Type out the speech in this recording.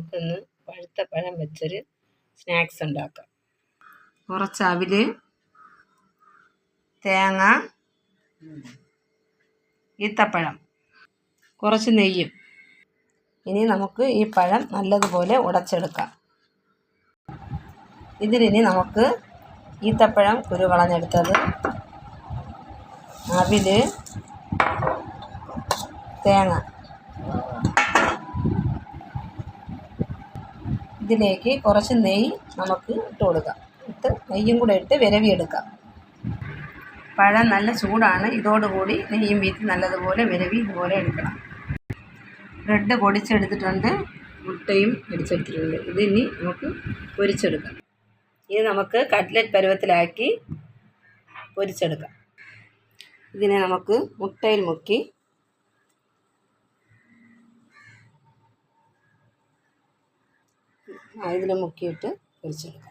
നമുക്കിന്ന് പഴുത്ത പഴം വെച്ചൊരു സ്നാക്സ് ഉണ്ടാക്കാം. കുറച്ച് അവിൽ തേങ്ങ ഈത്തപ്പഴം കുറച്ച് നെയ്യും. ഇനി നമുക്ക് ഈ പഴം നല്ലതുപോലെ ഉടച്ചെടുക്കാം. ഇതിലിനി നമുക്ക് ഈത്തപ്പഴം കുരു കളഞ്ഞെടുത്തത് അവിൽ തേങ്ങ. ഇതിലേക്ക് കുറച്ച് നെയ്യ് നമുക്ക് ഇട്ട് കൊടുക്കാം. ഇട്ട് നെയ്യും കൂടെ ഇട്ട് വിരവിയെടുക്കാം. പഴം നല്ല ചൂടാണ്. ഇതോടുകൂടി നെയ്യും വീത്തി നല്ലതുപോലെ വിരവി ഇതുപോലെ എടുക്കണം. ബ്രെഡ് പൊടിച്ചെടുത്തിട്ടുണ്ട്. മുട്ടയും പൊടിച്ചെടുത്തിട്ടുണ്ട്. ഇത് ഇനി നമുക്ക് പൊരിച്ചെടുക്കാം. ഇത് നമുക്ക് കട്ട്ലറ്റ് പരുവത്തിലാക്കി പൊരിച്ചെടുക്കാം. ഇതിനെ നമുക്ക് മുട്ടയിൽ മുക്കി ഇതിൽ മുക്കിയിട്ട് പൊരിച്ചെടുക്കാം.